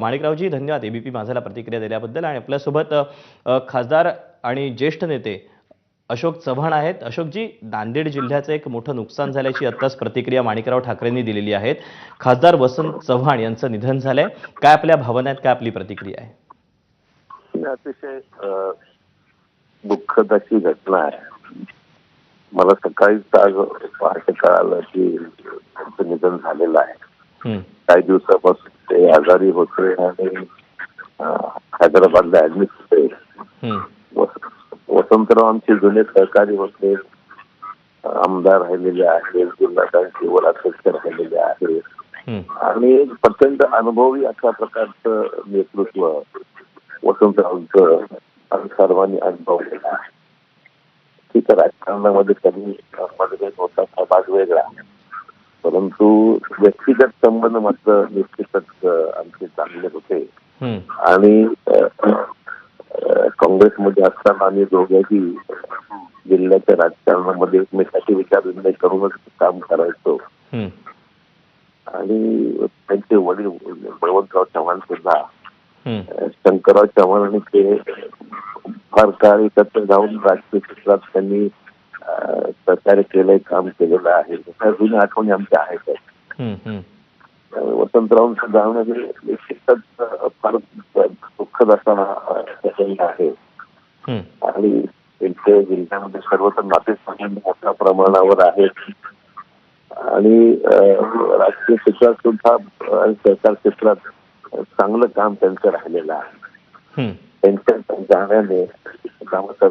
माणिकरावजी धन्यवाद. एबीपी माझाला प्रतिक्रिया दिल्याबद्दल आणि आपल्यासोबत खासदार आणि ज्येष्ठ नेते अशोक चव्हाण आहेत. अशोकजी नांदेड जिल्ह्याचं एक मोठं नुकसान झाल्याची आत्ताच प्रतिक्रिया माणिकराव ठाकरेंनी दिलेली आहेत. खासदार वसंत चव्हाण यांचं निधन झालंय. काय आपल्या भावना आहेत काय आपली प्रतिक्रिया आहे? अतिशय अ, दुःखद अशी घटना आहे. मला सकाळीच आज पहाटे कळालं की त्यांचं निधन झालेलं आहे. काही दिवसापासून ते आजारी होते आणि हैदराबादला ऍडमिट होते. वस- वसंतराव आमचे जुने सहकारी होते. आमदार राहिलेले आहेत. जिल्हा बँकेवर अध्यक्ष राहिलेले आहेत. आणि एक प्रचंड अनुभवी अशा प्रकारचं नेतृत्व वसंतरावांचं सर्वांनी अनुभवलेलं आहे. ठीक आहे राजकारणामध्ये कधी मतभेद होता हा भाग वेगळा? परंतु व्यक्तिगत संबंध मात्र निश्चितच आमचे चांगले होते. आणि काँग्रेसमध्ये असताना आम्ही दोघेही जिल्ह्याच्या राजकारणामध्ये एकमेकाचे विचार विनिमय करूनच काम करायचो. आणि त्यांचे वडील बळवंतराव चव्हाण सुद्धा शंकरराव चव्हाण आणि ते फार काळ एकत्र जाऊन राजकीय क्षेत्रात त्यांनी सहकार्य केलंय काम केलेलं आहे. त्या जुन्या आठवणी आमच्या आहेत. त्यामुळे वसंतरावांचं जाणं हे फार दुःखद असताना आहे. हं, आणि त्यांच्या जिल्ह्यामध्ये सर्वत्र नातेसंबंध मोठ्या प्रमाणावर आहेत. आणि राजकीय क्षेत्रात सुद्धा सहकार क्षेत्रात चांगलं काम त्यांचं राहिलेलं आहे. त्यांच्या जाण्याने